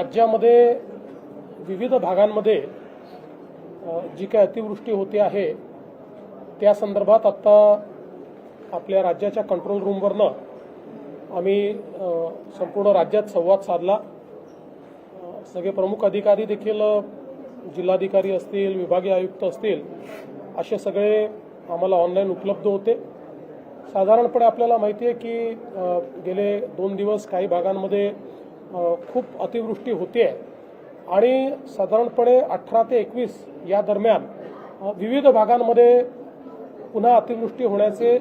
राज्यामध्ये विविध भागांमध्ये जी काय अतिवृष्टी होते आहे त्या संदर्भात आत्ता आपल्या राज्याच्या कंट्रोल रूमवरनं आम्ही संपूर्ण राज्यात संवाद साधला. सगळे प्रमुख अधिकारी देखील जिल्हाधिकारी असतील विभागीय आयुक्त असतील असे सगळे आम्हाला ऑनलाईन उपलब्ध होते. साधारणपणे आपल्याला माहिती आहे की गेले दोन दिवस काही भागांमध्ये खूप अतिवृष्टी होते आणि साधारणपणे अठरा ते एकवीस या दरम्यान विविध भागांमध्ये पुन्हा अतिवृष्टी होण्याचे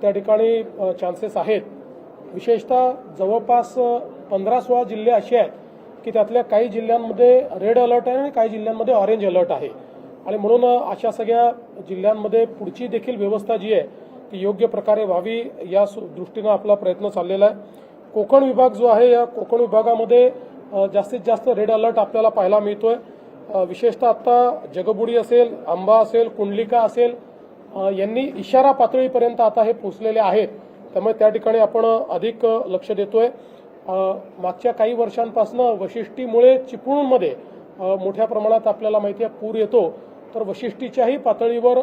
त्या ठिकाणी चान्सेस आहेत. विशेषतः जवळपास पंधरा सोळा जिल्हे असे आहेत की त्यातल्या काही जिल्ह्यांमध्ये रेड अलर्ट आहे आणि काही जिल्ह्यांमध्ये ऑरेंज अलर्ट आहे. आणि म्हणून अशा सगळ्या जिल्ह्यांमध्ये पुढची देखील व्यवस्था जी आहे ती योग्य प्रकारे व्हावी या सु- दृष्टीनं आपला प्रयत्न चाललेला आहे. कोकण विभाग जो आहे या कोकण विभागामध्ये जास्तीत जास्त रेड अलर्ट आपल्याला पाहायला मिळतोय. विशेषतः आता जगबुडी असेल आंबा असेल कुंडलिका असेल यांनी इशारा पातळीपर्यंत आता हे पोहोचलेले आहेत. त्यामुळे त्या ठिकाणी आपण अधिक लक्ष देतोय. मागच्या काही वर्षांपासून वशिष्टीमुळे चिपळूणमध्ये मोठ्या प्रमाणात आपल्याला माहिती आहे पूर येतो. तर वशिष्टीच्याही पातळीवर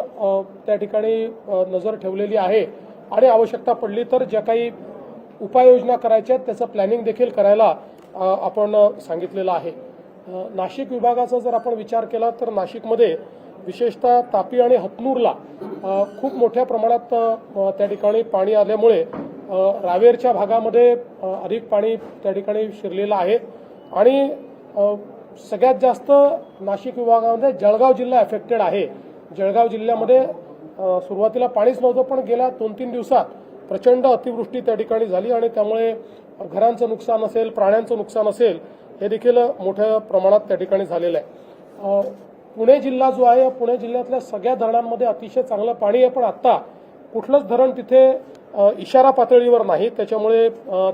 त्या ठिकाणी नजर ठेवलेली आहे. आणि आवश्यकता पडली तर ज्या काही उपाययोजना करायच्या आहेत त्याचं प्लॅनिंग देखील करायला आपण सांगितलेलं आहे. नाशिक विभागाचा जर आपण विचार केला तर नाशिकमध्ये विशेषतः तापी आणि हतनूरला खूप मोठ्या प्रमाणात त्या ठिकाणी पाणी आल्यामुळे रावेरच्या भागामध्ये अधिक पाणी त्या ठिकाणी शिरलेलं आहे. आणि सगळ्यात जास्त नाशिक विभागामध्ये जळगाव जिल्हा अफेक्टेड आहे. जळगाव जिल्ह्यामध्ये सुरुवातीला पाणीच नव्हतं पण गेल्या दोन तीन दिवसात प्रचंड अतिवृष्टी त्या ठिकाणी झाली आणि त्यामुळे घरांचं नुकसान असेल प्राण्यांचं नुकसान असेल हे देखील मोठ्या प्रमाणात त्या ठिकाणी झालेलं आहे. पुणे जिल्हा जो आहे पुणे जिल्ह्यातल्या सगळ्या धरणांमध्ये अतिशय चांगलं पाणी आहे पण आत्ता कुठलंच धरण तिथे इशारा पातळीवर नाही. त्याच्यामुळे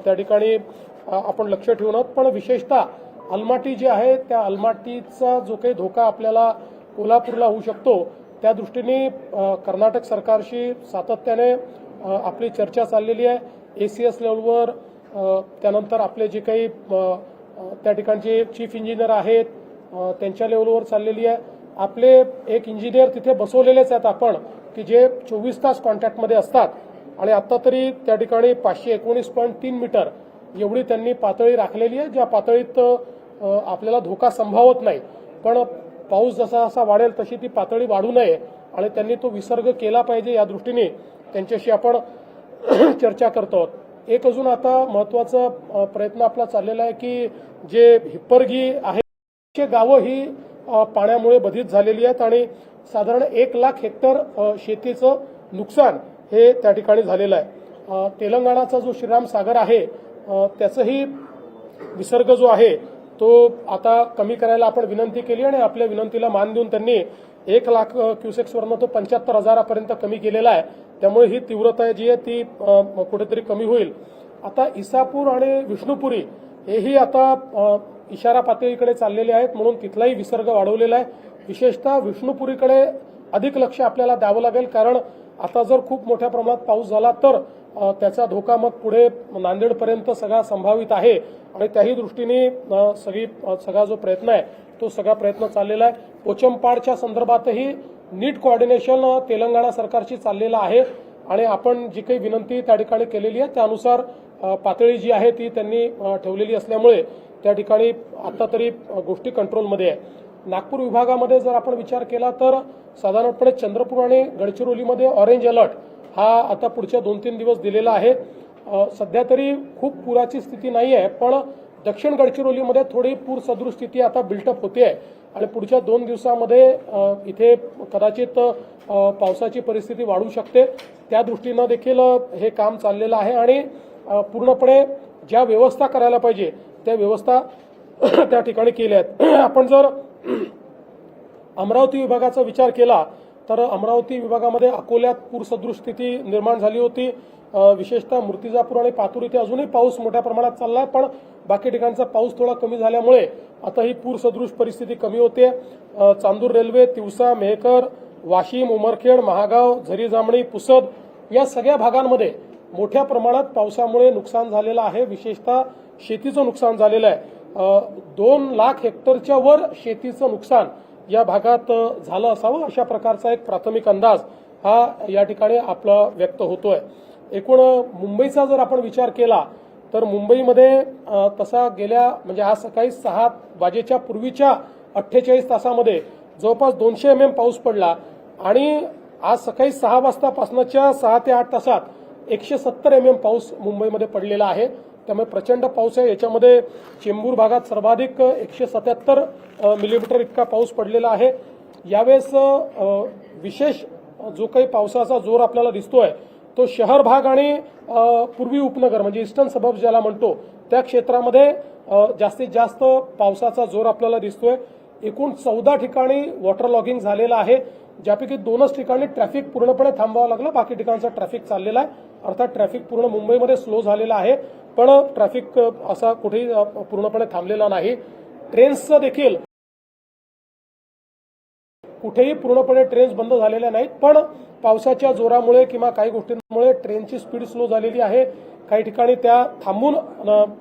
त्या ठिकाणी आपण लक्ष ठेवून आहोत. पण विशेषतः अलमाटी जी आहे त्या अलमाटीचा जो काही धोका आपल्याला कोल्हापूरला होऊ शकतो त्या दृष्टीने कर्नाटक सरकारशी सातत्याने आपली चर्चा चाललेली आहे. ए सी एस लेवलवर त्यानंतर आपले जे काही त्या ठिकाणचे चीफ इंजिनियर आहेत त्यांच्या लेवलवर चाललेली आहे. आपले एक इंजिनियर तिथे बसवलेलेच आहेत आपण की जे चोवीस तास कॉन्टॅक्टमध्ये असतात. आणि आता तरी त्या ठिकाणी पाचशे एकोणीस पॉईंट तीन मीटर एवढी त्यांनी पातळी राखलेली आहे ज्या पातळीत आपल्याला धोका संभावत नाही. पण पाऊस जसा जसा वाढेल तशी ती पातळी वाढू नये. आणि त्यांनी तो विसर्ग केला पाहिजे या दृष्टीने. त्यांच्याशी आपण चर्चा करतो आहोत. एक अजून आता महत्त्वाचा प्रयत्न आपला चाललेला आहे की जे हिप्परगी आहे गावं ही पाण्यामुळे बधित झालेली आहेत आणि साधारण एक लाख हेक्टर शेतीचं नुकसान हे त्या ठिकाणी झालेलं आहे. तेलंगणाचा जो श्रीराम सागर आहे त्याचंही विसर्ग जो आहे तो आता कमी करायला आपण विनंती केली आणि आपल्या विनंतीला मान देऊन त्यांनी एक लाख क्युसेक्सवरनं तो पंच्याहत्तर हजारापर्यंत कमी केलेला आहे. त्यामुळे ही तीव्रता जी आहे ती कुठेतरी कमी होईल. आता इसापूर आणि विष्णुपुरी हेही आता इशारा पातळीकडे चाललेले आहेत म्हणून तिथलाही विसर्ग वाढवलेला आहे. विशेषतः विष्णुपुरीकडे अधिक लक्ष आपल्याला द्यावं लागेल कारण आता जर खूप मोठ्या प्रमाणात पाऊस झाला तर त्याचा धोका मग पुढे नांदेडपर्यंत सगळा संभावित आहे. आणि त्याही दृष्टीने सगळी सगळा जो प्रयत्न आहे तो सगळा प्रयत्न चाललेला आहे. पोचमपाडच्या संदर्भातही नीट कोऑर्डिनेशन तेलंगणा सरकारशी चाललेलं आहे. आणि आपण जी काही विनंती त्या ठिकाणी केलेली आहे त्यानुसार पातळी जी आहे ती त्यांनी ठेवलेली असल्यामुळे त्या ठिकाणी आता तरी गोष्टी कंट्रोलमध्ये आहे. नागपूर विभागामध्ये जर आपण विचार केला तर साधारणपणे चंद्रपूर आणि गडचिरोलीमध्ये ऑरेंज अलर्ट हा आता पुढच्या दोन तीन दिवस दिलेला आहे. सध्या तरी खूप पुराची स्थिती नाही आहे पण दक्षिण गडचिरोलीमध्ये थोडी पूर सदृश स्थिती आता बिल्टअप होते आहे आणि पुढच्या दोन दिवसामध्ये इथे कदाचित पावसाची परिस्थिती वाढू शकते. त्या दृष्टीनं देखील हे काम चाललेलं आहे. आणि पूर्णपणे ज्या व्यवस्था करायला पाहिजे त्या व्यवस्था त्या ठिकाणी केल्या आहेत. आपण जर अमरावती विभागाचा विचार केला तर अमरावती विभागामध्ये अकोल्यात पूरसदृश स्थिती निर्माण झाली होती. विशेषतः मूर्तिजापूर आणि पातूर इथे अजूनही पाऊस मोठ्या प्रमाणात चालला आहे पण बाकी ठिकाणचा पाऊस थोडा कमी झाल्यामुळे आता ही पूरसदृश परिस्थिती कमी होते. चांदूर रेल्वे तिवसा मेहकर वाशिम उमरखेड महागाव झरी जामणी पुसद या सगळ्या भागांमध्ये मोठ्या प्रमाणात पावसामुळे नुकसान झालेलं आहे. विशेषतः शेतीचं नुकसान झालेलं आहे. दोन लाख हेक्टरच्या वर शेतीचं नुकसान या भागात झालं असावं अशा प्रकारचा एक प्राथमिक अंदाज हा या ठिकाणी आपला व्यक्त होतोय. एकूण मुंबईचा जर आपण विचार केला तर मुंबईमध्ये तसा गेल्या म्हणजे आज सकाळी सहा वाजेच्या पूर्वीच्या अठ्ठेचाळीस तासामध्ये जवळपास दोनशे एम एम पाऊस पडला आणि आज सकाळी सहा वाजतापासूनच्या सहा ते आठ तासात एकशे सत्तर एम एम पाऊस मुंबईमध्ये पडलेला आहे. त्यामुळे प्रचंड पाऊस आहे. याच्यामध्ये चेंबूर भागात सर्वाधिक एकशे सत्याहत्तर मिलीमीटर इतका पाऊस पडलेला आहे. यावेळेस विशेष जो काही पावसाचा जोर आपल्याला दिसतोय तो शहर भाग आणि पूर्वी उपनगर म्हणजे इस्टर्न सबब ज्याला म्हणतो त्या क्षेत्रामध्ये जास्तीत जास्त पावसाचा जोर आपल्याला दिसतोय. एकूण चौदा ठिकाणी वॉटर लॉगिंग झालेलं आहे ज्यापैकी दोनच ठिकाणी ट्रॅफिक पूर्णपणे थांबावं लागलं. बाकी ठिकाणचा ट्रॅफिक चाललेला आहे. अर्थात ट्रॅफिक पूर्ण मुंबईमध्ये स्लो झालेला आहे. पण ट्रॅफिक असा कुठेही पूर्णपणे थांबलेला नाही. ट्रेन्सचं देखील कुठेही पूर्णपणे ट्रेन्स बंद झालेल्या नाहीत. पण पावसाच्या जोरामुळे किंवा काही गोष्टींमुळे ट्रेनची स्पीड स्लो झालेली आहे. काही ठिकाणी त्या थांबून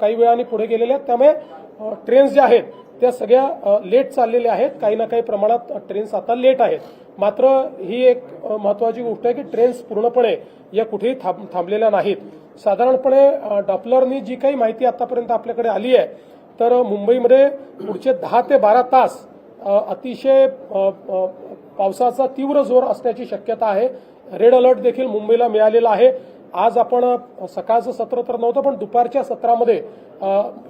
काही वेळाने पुढे गेलेल्या आहेत. त्यामुळे ट्रेन्स ज्या आहेत त्या सगळ्या लेट चाललेल्या आहेत. काही ना काही प्रमाणात ट्रेन्स आता लेट आहेत. मात्र ही एक महत्वाची गोष्ट आहे की ट्रेन्स पूर्णपणे या कुठेही थांब थांबलेल्या नाहीत. साधारणपणे डॉपलरनी जी काही माहिती आतापर्यंत आपल्याकडे आली आहे तर मुंबईमध्ये पुढचे दहा ते बारा तास अतिशय पावसाचा तीव्र जोर असण्याची शक्यता आहे. रेड अलर्ट देखील मुंबईला मिळालेला आहे. आज आपण सकाळचं सत्र तर नव्हतं पण दुपारच्या सत्रामध्ये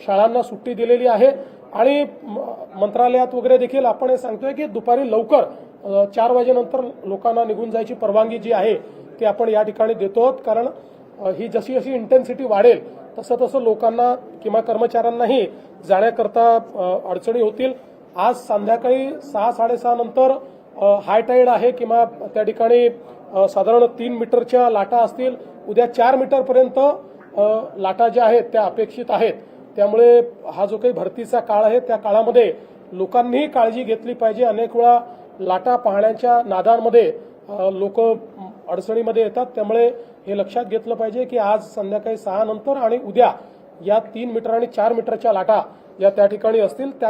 शाळांना सुट्टी दिलेली आहे. आणि म- मंत्रालयात वगैरे देखील आपण हे सांगतोय की दुपारी लवकर चार वाजेनंतर लोकांना निघून जायची परवानगी जी आहे ती आपण या ठिकाणी देतो आहोत. कारण ही जशी जशी इंटेन्सिटी वाढेल तसं तसं लोकांना किंवा कर्मचाऱ्यांनाही जाण्याकरता अडचणी होतील. आज संध्याकाळी सहा साडेसहा नंतर हाय टाईड आहे किंवा त्या ठिकाणी साधारण तीन मीटरच्या लाटा असतील. उद्या चार मीटरपर्यंत लाटा ज्या आहेत त्या अपेक्षित आहेत. त्यामुळे हा जो काही भरतीचा काळ आहे त्या काळामध्ये लोकांनीही काळजी घेतली पाहिजे. अनेक वेळा लाटा पाहण्याच्या नादांमध्ये लोक अडचणीमध्ये येतात. त्यामुळे हे लक्षात घेतलं पाहिजे की आज संध्याकाळी सहा नंतर आणि उद्या या तीन मीटर आणि चार मीटरच्या लाटा या त्या ठिकाणी असतील. त्या